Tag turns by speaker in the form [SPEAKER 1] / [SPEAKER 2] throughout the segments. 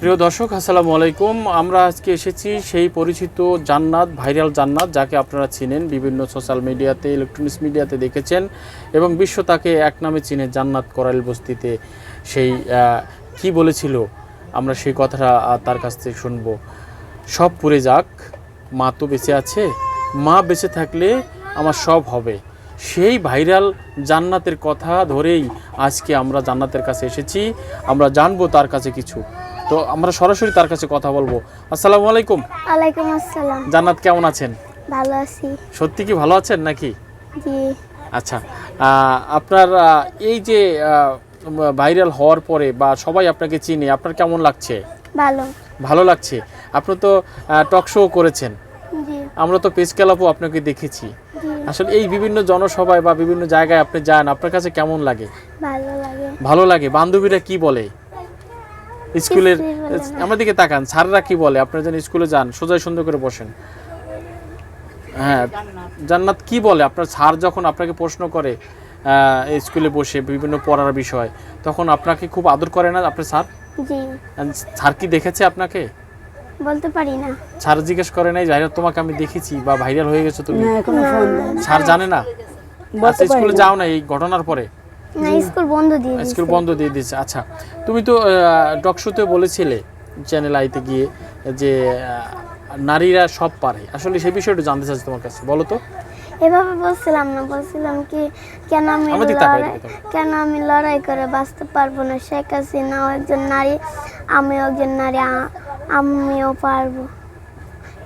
[SPEAKER 1] প্রিয় দর্শক, আসসালামু আলাইকুম। আমরা আজকে এসেছি সেই পরিচিত জান্নাত, ভাইরাল জান্নাত, যাকে আপনারা চিনেন, বিভিন্ন সোশ্যাল মিডিয়াতে, ইলেকট্রনিক্স মিডিয়াতে দেখেছেন এবং বিশ্ব তাকে এক নামে চিনে জান্নাত করাইল বস্তিতে। সেই কি বলেছিল? আমরা সেই কথাটা তার কাছ থেকে শুনব। সব পুড়ে যাক। মা তো বেঁচে আছে। মা বেঁচে থাকলে আমার সব হবে। সেই ভাইরাল জান্নাতের কথা ধরেই আজকে আমরা জান্নাতের কাছে এসেছি। আমরা জানব তার কাছে কিছু। তো আমরা সরাসরি তার কাছে কথা বলব। আসসালামু আলাইকুম।
[SPEAKER 2] ওয়ালাইকুম আসসালাম।
[SPEAKER 1] জান্নাত কেমন আছেন?
[SPEAKER 2] ভালো আছি।
[SPEAKER 1] সত্যি কি ভালো আছেন নাকি?
[SPEAKER 2] জি।
[SPEAKER 1] আচ্ছা আপনার এই যে ভাইরাল হওয়ার পরে বা সবাই আপনাকে চিনে আপনার কেমন লাগছে?
[SPEAKER 2] ভালো।
[SPEAKER 1] ভালো লাগছে? আপনি তো টক শো করেছেন। আমরা তো পেজ ক্লাবও আপনাকে দেখেছি। আসলে এই বিভিন্ন জনসভায় বা বিভিন্ন জায়গায় আপনি যান আপনার কাছে কেমন লাগে?
[SPEAKER 2] ভালো লাগে।
[SPEAKER 1] ভালো লাগে। বান্ধবীরা কি বলে? স্কুলের। আমার দিকে তাকান স্যাররা কি বলে? আপনারা যেন স্কুলে যান সোজাই সুন্দর করে বসেন। হ্যাঁ জান্নাত কি বলে? আপনার স্যার যখন আপনাকে প্রশ্ন করে স্কুলে বসে বিভিন্ন পড়ার বিষয় তখন আপনাকে খুব আদর করে না আপনার স্যার?
[SPEAKER 2] জি।
[SPEAKER 1] স্যার কি দেখেছে আপনাকে?
[SPEAKER 2] বলতে পারি না।
[SPEAKER 1] স্যার জিজ্ঞেস করে নাই ভাইরাল তোমাকে আমি দেখেছি বা ভাইরাল হয়ে গেছো তুমি?
[SPEAKER 3] না এখনও ফোন দেয়
[SPEAKER 1] স্যার জানে না। আচ্ছা, স্কুলে যাও না এই ঘটনার পরে।
[SPEAKER 2] না স্কুল বন্ধ দিয়ে দিয়েছে।
[SPEAKER 1] স্কুল বন্ধ দিয়ে দিয়েছে আচ্ছা। তুমি তো টক শোতে বলেছিলে চ্যানেল আইতে গিয়ে যে নারীরা সব পারে। আসলে সেই বিষয়টা জানতে চাচ্ছি তোমার কাছে বলো তো।
[SPEAKER 2] এভাবে বলছিলাম না বলছিলাম কি কেন আমি লড়াই কেন আমি লড়াই করে বাঁচতে পারব না? শেখ হাসিনাও একজন নারী আমিও একজন নারী আমিও পারব।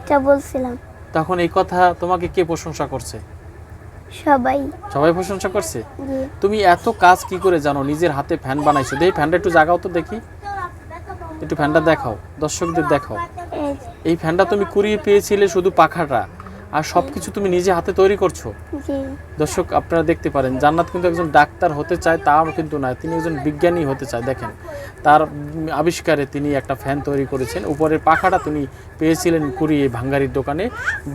[SPEAKER 2] এটা বলছিলাম।
[SPEAKER 1] তখন এই কথা তোমাকে কে প্রশংসা করছে?
[SPEAKER 2] সবাই।
[SPEAKER 1] সবাই প্রশংসা করছে? তুমি এত কাজ কি করে জানো? নিজের হাতে ফ্যান বানাইছো। দেখি ফ্যানটা একটু জাগাও তো দেখি। একটু ফ্যানটা দেখাও। দর্শকদের দেখাও।
[SPEAKER 2] এই
[SPEAKER 1] এই ফ্যানটা তুমি কুড়িয়ে পেয়েছিলে শুধু পাখাটা। আর সব কিছু তুমি নিজে হাতে তৈরি করছ? দর্শক আপনারা দেখতে পারেন জান্নাত কিন্তু একজন ডাক্তার হতে চায় তাও কিন্তু নয়। তিনি একজন বিজ্ঞানী হতে চায় দেখেন। তার আবিষ্কারে তিনি একটা ফ্যান তৈরি করেছেন। উপরের পাখাটা তিনি পেয়েছিলেন কুড়িয়ে ভাঙ্গারির দোকানে।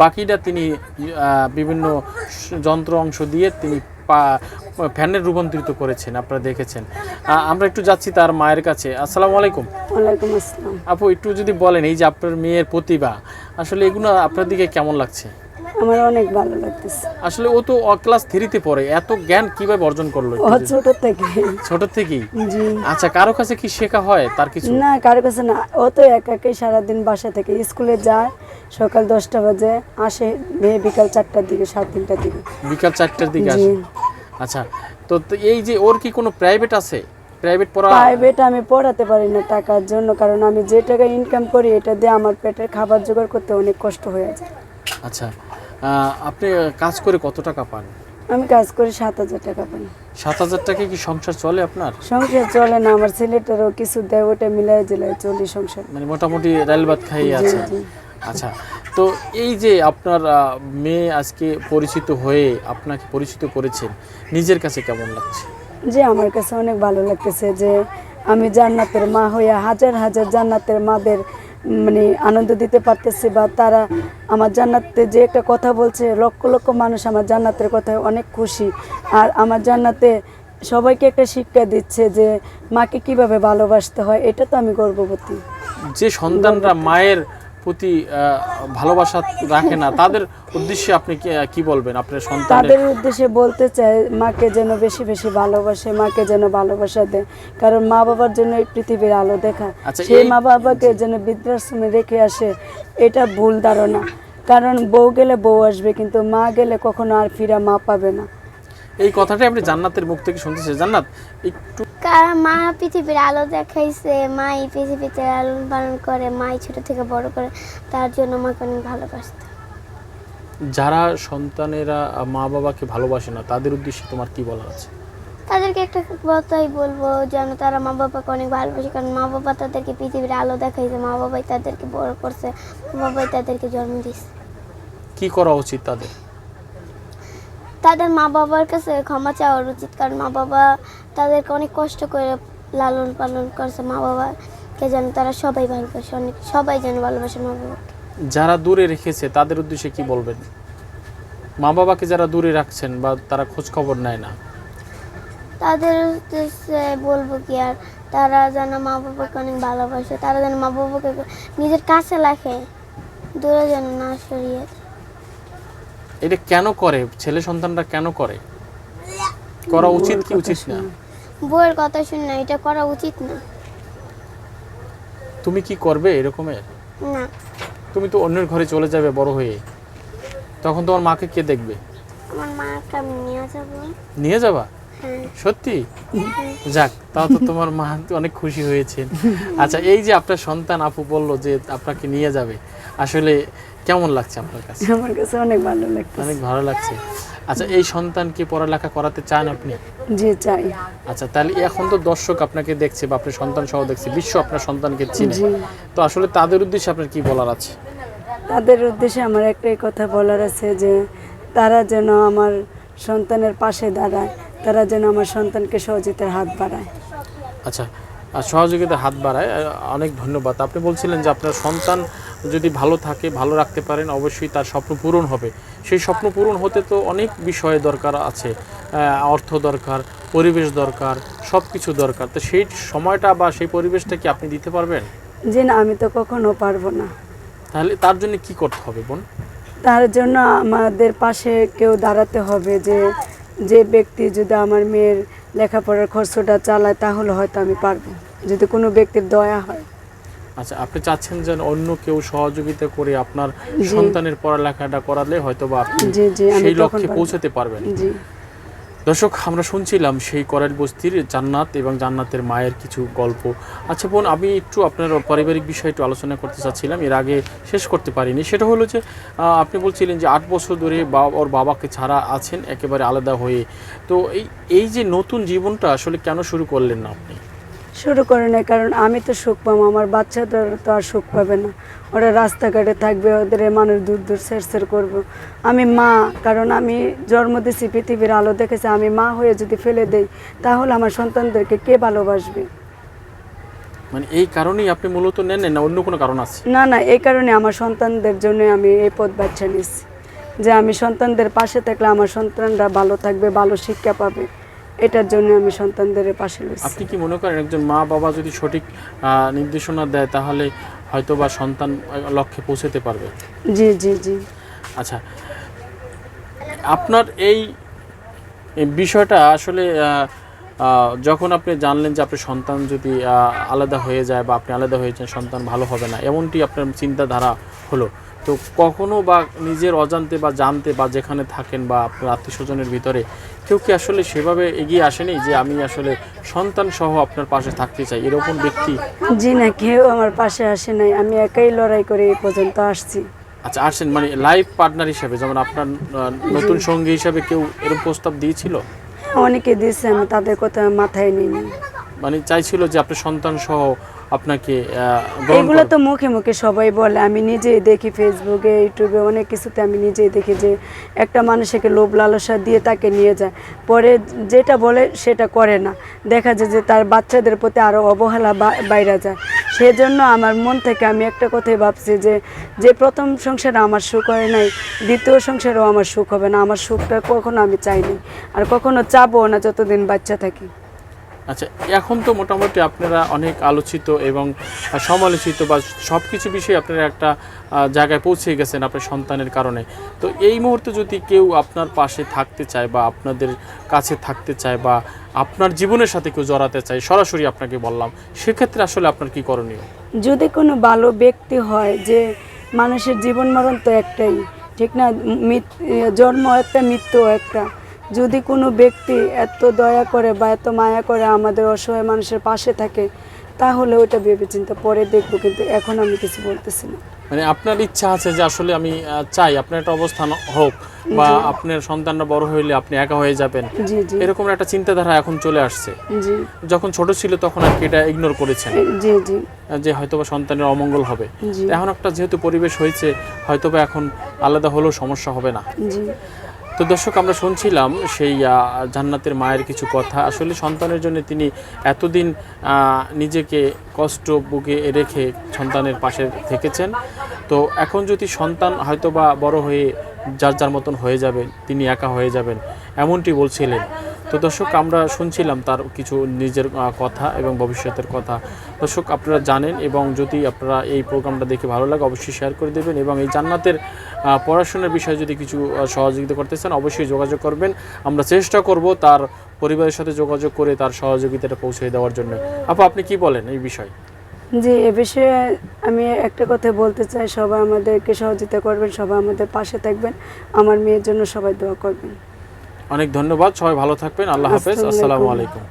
[SPEAKER 1] বাকিটা তিনি বিভিন্ন যন্ত্র অংশ দিয়ে তিনি পা ফ্যানের রূপান্তরিত করেছেন আপনারা দেখেছেন। আমরা একটু যাচ্ছি তার মায়ের কাছে। আসসালামু আলাইকুম।
[SPEAKER 3] ওয়ালাইকুম আসসালাম।
[SPEAKER 1] আপু একটু যদি বলেন এই যে আপনার মেয়ের প্রতিভা আসলে এগুলো আপনার দিকে কেমন লাগছে?
[SPEAKER 3] আমার অনেক ভালো লাগতেছে।
[SPEAKER 1] আসলে ও তো ক্লাস থ্রিতে পড়ে এত জ্ঞান কীভাবে অর্জন করল
[SPEAKER 3] ও ছোট থেকে।
[SPEAKER 1] ছোট থেকেই?
[SPEAKER 3] জি।
[SPEAKER 1] আচ্ছা কারও কাছে কি শেখা হয় তার কিছু?
[SPEAKER 3] না কারও কাছে না। ও তো একা একাই সারাদিন বাসা থেকে স্কুলে যায় সকাল দশটা বাজে আসে মেয়ে বিকাল চারটার দিকে সাড়ে তিনটার দিকে।
[SPEAKER 1] বিকাল চারটার দিকে
[SPEAKER 3] জি।
[SPEAKER 1] আসে। আচ্ছা তো তো এই যে ওর কি কোনো প্রাইভেট আছে? প্রাইভেট পড়া
[SPEAKER 3] প্রাইভেট আমি পড়াতে পারি না টাকার জন্য কারণ আমি যে টাকা ইনকাম করি এটা দিয়ে আমার পেটের খাবার জোগাড় করতে অনেক কষ্ট হয়ে যায়।
[SPEAKER 1] আচ্ছা আপনি কাজ করে কত টাকা পান?
[SPEAKER 3] আমি কাজ করি সাত হাজার টাকা পাই।
[SPEAKER 1] সাত হাজার টাকা কি সংসার চলে আপনার?
[SPEAKER 3] সংসার চলে না আমার ছেলেটারও কিছু দেয় ওটা মিলাই জেলায় চলি সংসার।
[SPEAKER 1] মানে মোটামুটি ভাত খাই আছে। আচ্ছা তো এই যে আপনার মেয়ে আজকে পরিচিত হয়ে আপনাকে পরিচিত করেছেন নিজের কাছে কেমন লাগছে?
[SPEAKER 3] যে আমার কাছে অনেক ভালো লাগতেছে যে আমি জান্নাতের মা হইয়া হাজার হাজার জান্নাতের মাদের মানে আনন্দ দিতে পারতেছি বা তারা আমার জান্নাতে যে একটা কথা বলছে, লক্ষ লক্ষ মানুষ আমার জান্নাতের কথায় অনেক খুশি। আর আমার জান্নাতে সবাইকে একটা শিক্ষা দিচ্ছে যে মাকে কীভাবে ভালোবাসতে হয়, এটা তো আমি গর্ববতী
[SPEAKER 1] যে সন্তানরা মায়ের প্রতি ভালোবাসা রাখে না তাদের উদ্দেশ্যে আপনি কি বলবেন? আপনার সন্তানের
[SPEAKER 3] তাদের উদ্দেশ্যে বলতে চাই মাকে যেন বেশি বেশি ভালোবাসে মাকে যেন ভালোবাসা দেয়। কারণ মা বাবার জন্য এই পৃথিবীর আলো দেখা।
[SPEAKER 1] আচ্ছা,
[SPEAKER 3] সেই মা বাবাকে যেন বৃদ্ধাশ্রমে রেখে আসে এটা ভুল ধারণা। কারণ বউ গেলে বউ আসবে কিন্তু মা গেলে কখনো আর ফিরা মা পাবে না।
[SPEAKER 1] এই কথাটাই আপনি জান্নাতের মুখ থেকে শুনতেছে জান্নাত একটু
[SPEAKER 2] কারণ মা পৃথিবীর আলো দেখাইছে মাই পৃথিবীতে লালন পালন করে মাই ছোট থেকে বড় করে তার জন্য মাকে অনেক ভালোবাসত।
[SPEAKER 1] যারা সন্তানেরা মা বাবাকে ভালোবাসে না তাদের উদ্দেশ্যে তোমার কি বলা আছে?
[SPEAKER 2] তাদেরকে একটা কথাই বলব যেন তারা মা বাবাকে অনেক ভালোবাসে কারণ মা বাবা তাদেরকে পৃথিবীর আলো দেখাইছে মা বাবাই তাদেরকে বড় করছে মা বাবাই তাদেরকে জন্ম দিয়েছে।
[SPEAKER 1] কি করা উচিত তাদের?
[SPEAKER 2] তাদের মা বাবার কাছে ক্ষমা চাওয়ার উচিত কারণ মা বাবা তাদেরকে অনেক কষ্ট করে লালন পালন করছে। মা বাবাকে যেন তারা সবাই ভালোবাসে অনেক সবাই যেন ভালোবাসে মা বাবাকে।
[SPEAKER 1] যারা দূরে রেখেছে তাদের উদ্দেশ্যে কি বলবেন? মা বাবাকে যারা দূরে রাখছেন বা তারা খোঁজ খবর নেয় না?
[SPEAKER 2] তাদের উদ্দেশ্যে বলব কি আর তারা যেন মা বাবাকে অনেক ভালোবাসে তারা যেন মা বাবাকে নিজের কাছে রাখে দূরে যেন না সরিয়ে।
[SPEAKER 1] এটা কেন করে? ছেলে সন্তানরা কেন করে? করা উচিত কি উচিত না?
[SPEAKER 2] বউয়ের কথা শুনে না এটা করা উচিত না।
[SPEAKER 1] তুমি কি করবে এরকমের?
[SPEAKER 2] না।
[SPEAKER 1] তুমি তো অন্যের ঘরে চলে যাবে বড় হয়ে। তখন তোমার মাকে কে দেখবে?
[SPEAKER 2] আমার মাকে নিয়ে যাব।
[SPEAKER 1] নিয়ে যাবা?
[SPEAKER 2] হ্যাঁ।
[SPEAKER 1] সত্যি? যাক তাও তো তোমার মা অনেক খুশি হয়েছেন। আচ্ছা এই যে আপনার সন্তান আপু বলল যে আপনাকে নিয়ে যাবে আসলে কেমন লাগছে আপনার কাছে?
[SPEAKER 3] আমার কাছে অনেক ভালো লাগতেছে
[SPEAKER 1] অনেক ভালো লাগছে। আচ্ছা এই সন্তানকে পড়ালেখা করাতে চান আপনি?
[SPEAKER 3] জি চাই।
[SPEAKER 1] আচ্ছা তাহলে এখন তো দর্শক আপনাকে দেখছে বা আপনার সন্তান সহ দেখছে বিশ্ব আপনার সন্তানকে চিনে।
[SPEAKER 3] জি
[SPEAKER 1] তো আসলে তাদের উদ্দেশ্যে আপনার কি বলার আছে?
[SPEAKER 3] তাদের উদ্দেশ্যে আমার একটাই কথা বলার আছে যে তারা যেন আমার সন্তানের পাশে দাঁড়ায় তারা যেন আমার সন্তানকে সহযোগিতার হাত বাড়ায়।
[SPEAKER 1] আচ্ছা আর সহযোগিতা হাত বাড়ায় অনেক ধন্যবাদ। আপনি বলছিলেন যে আপনার সন্তান যদি ভালো থাকে ভালো রাখতে পারেন অবশ্যই তার স্বপ্ন পূরণ হবে। সেই স্বপ্ন পূরণ হতে তো অনেক বিষয়ে দরকার আছে। অর্থ দরকার পরিবেশ দরকার সব কিছু দরকার। তো সেই সময়টা বা সেই পরিবেশটা কি আপনি দিতে পারবেন?
[SPEAKER 3] যে না আমি তো কখনো পারব না।
[SPEAKER 1] তাহলে তার জন্য কি করতে হবে বোন?
[SPEAKER 3] তার জন্য আমাদের পাশে কেউ দাঁড়াতে হবে যে যে ব্যক্তি যদি আমার মেয়ের লেখাপড়ার খরচটা চালায় তাহলে হয়তো আমি পারব। যদি কোনো ব্যক্তির দয়া হয়।
[SPEAKER 1] আচ্ছা আপনি চাচ্ছেন যে অন্য কেউ সহযোগিতা করে আপনার। সন্তানের পড়ালেখাটা করালে হয়তো বা আপনি সেই লক্ষ্যে। পৌঁছাতে পারবেন। দর্শক আমরা শুনছিলাম সেই করাল বস্তির জান্নাত এবং জান্নাতের মায়ের কিছু গল্প। আচ্ছা বোন আমি একটু আপনার পারিবারিক বিষয়ে একটু আলোচনা করতে চাচ্ছিলাম এর আগে শেষ করতে পারিনি। সেটা হলো যে আপনি বলছিলেন যে আট বছর ধরে বা- ওর বাবাকে ছাড়া আছেন একেবারে আলাদা হয়ে। তো এই এই যে নতুন জীবনটা আসলে কেন শুরু করলেন না আপনি?
[SPEAKER 3] শুরু করে নেয় কারণ আমি তো সুখ পাবো আমার বাচ্চাদের তো আর সুখ পাবে না। ওরা রাস্তাঘাটে থাকবে ওদের মানুষ দূর দূর সের সের করব। আমি মা কারণ আমি জন্ম দিছি পৃথিবীর আলো দেখেছি আমি মা হয়ে যদি ফেলে দেই তাহলে আমার সন্তানদেরকে কে ভালোবাসবে?
[SPEAKER 1] মানে এই কারণেই আপনি মূলত নেন না অন্য কোনো কারণ আছে?
[SPEAKER 3] না না এই কারণে আমার সন্তানদের জন্য আমি এই পথ বাচ্চা নিচ্ছি যে আমি সন্তানদের পাশে থাকলে আমার সন্তানরা ভালো থাকবে ভালো শিক্ষা পাবে। এটার জন্য আমি সন্তানদের পাশে নিচ্ছি
[SPEAKER 1] আপনি কি মনে করেন একজন মা বাবা যদি সঠিক নির্দেশনা দেয় তাহলে হয়তো বা সন্তান লক্ষ্যে পৌঁছাতে পারবে?
[SPEAKER 3] জি জি জি।
[SPEAKER 1] আচ্ছা আপনার এই বিষয়টা আসলে যখন আপনি জানলেন যে আপনার সন্তান যদি আলাদা হয়ে যায় বা আপনি আলাদা হয়ে যান সন্তান ভালো হবে না এমনটি আপনার চিন্তাধারা হলো? তো কখনো বা নিজের অজান্তে বা জানতে বা যেখানে থাকেন বা আপনার আত্মীয় স্বজনের ভিতরে কেউ কি আসলে সেভাবে এগিয়ে আসেনি যে আমি আসলে সন্তান সহ আপনার পাশে থাকতে চাই? এরকম ব্যক্তি?
[SPEAKER 3] জি না কেউ আমার পাশে আসে নাই। আমি একাই লড়াই করে এই পর্যন্ত আসছি।
[SPEAKER 1] আচ্ছা আসেন মানে লাইফ পার্টনার হিসেবে যেমন আপনার নতুন সঙ্গী হিসাবে কেউ এরকম প্রস্তাব দিয়েছিল?
[SPEAKER 3] অনেকে দিয়েছে আমি তাদের কথা মাথায় নিইনি।
[SPEAKER 1] মানে চাইছিল যে আপনার সন্তান সহ আপনাকে
[SPEAKER 3] এগুলো তো মুখে মুখে সবাই বলে। আমি নিজেই দেখি ফেসবুকে ইউটিউবে অনেক কিছুতে আমি নিজেই দেখি যে একটা মানুষকে লোভ লালসা দিয়ে তাকে নিয়ে যায়। পরে যেটা বলে সেটা করে না। দেখা যায় যে তার বাচ্চাদের প্রতি আরও অবহেলা বাইরে যায়। সেজন্য আমার মন থেকে আমি একটা কথাই ভাবছি যে যে প্রথম সংসারে আমার সুখ হয় নাই দ্বিতীয় সংসারেও আমার সুখ হবে না। আমার সুখটা কখনো আমি চাইনি। আর কখনো চাবো না যতদিন বাচ্চা থাকি।
[SPEAKER 1] আচ্ছা এখন তো মোটামুটি আপনারা অনেক আলোচিত এবং সমালোচিত বা সব কিছু বিষয়ে আপনারা একটা জায়গায় পৌঁছে গেছেন আপনার সন্তানের কারণে। তো এই মুহূর্তে যদি কেউ আপনার পাশে থাকতে চায় বা আপনাদের কাছে থাকতে চায় বা আপনার জীবনের সাথে কেউ জড়াতে চায়, সরাসরি আপনাকে বললাম, সেক্ষেত্রে আসলে আপনার কি করণীয়?
[SPEAKER 3] যদি কোনো ভালো ব্যক্তি হয় যে মানুষের জীবন মরণ তো একটাই, ঠিক না? জন্ম একটা, মৃত্যু একটা যদি কোনো ব্যক্তি এত দয়া করে বা এত মায়া করে আমাদের অসহায় মানুষের পাশে থাকে তাহলে ওটা ভেবেচিন্তে পরে দেখব কিন্তু এখন আমি কিছু বলতেছি না।
[SPEAKER 1] মানে আপনার ইচ্ছা আছে যে আসলে আমি চাই আপনার একটা অবস্থান হোক বা আপনার সন্তানরা বড় হইলে আপনি একা হয়ে যাবেন। এরকম একটা চিন্তাধারা এখন চলে আসছে। যখন ছোট ছিল তখন আর কি এটা ইগনোর করেছেন?
[SPEAKER 3] জি জি।
[SPEAKER 1] যে হয়তোবা সন্তানের অমঙ্গল হবে। এখন একটা যেহেতু পরিবেশ হয়েছে হয়তোবা এখন আলাদা হলেও সমস্যা হবে না। তো দর্শক, আমরা শুনছিলাম সেই জান্নাতের মায়ের কিছু কথা। আসলে সন্তানের জন্য তিনি এতদিন নিজেকে কষ্ট বুকে রেখে সন্তানের পাশে থেকেছেন। তো এখন যদি সন্তান হয়তোবা বড় হয়ে যার যার মতন হয়ে যাবেন, তিনি একা হয়ে যাবেন, এমনটি বলছিলেন। তো দর্শক, আমরা শুনছিলাম তার কিছু নিজের কথা এবং ভবিষ্যতের কথা। দর্শক, আপনারা জানেন এবং যদি আপনারা এই প্রোগ্রামটা দেখে ভালো লাগে, অবশ্যই শেয়ার করে দেবেন এবং এই জান্নাতের পড়াশোনার বিষয়ে যদি কিছু সহযোগিতা করতে চান, অবশ্যই যোগাযোগ করবেন। আমরা চেষ্টা করব তার পরিবারের সাথে যোগাযোগ করে তার সহযোগিতাটা পৌঁছে দেওয়ার জন্য। আপু, আপনি কি বলেন এই বিষয়ে?
[SPEAKER 3] জি, এ বিষয়ে আমি একটা কথা বলতে চাই। সবাই আমাদেরকে সহযোগিতা করবেন, সবাই আমাদের পাশে থাকবেন। আমার মেয়ের জন্য সবাই দোয়া করবেন।
[SPEAKER 1] অনেক ধন্যবাদ। সবাই ভালো থাকবেন। আল্লাহ হাফেজ।
[SPEAKER 3] আসসালামু।
[SPEAKER 1] আলাইকুম।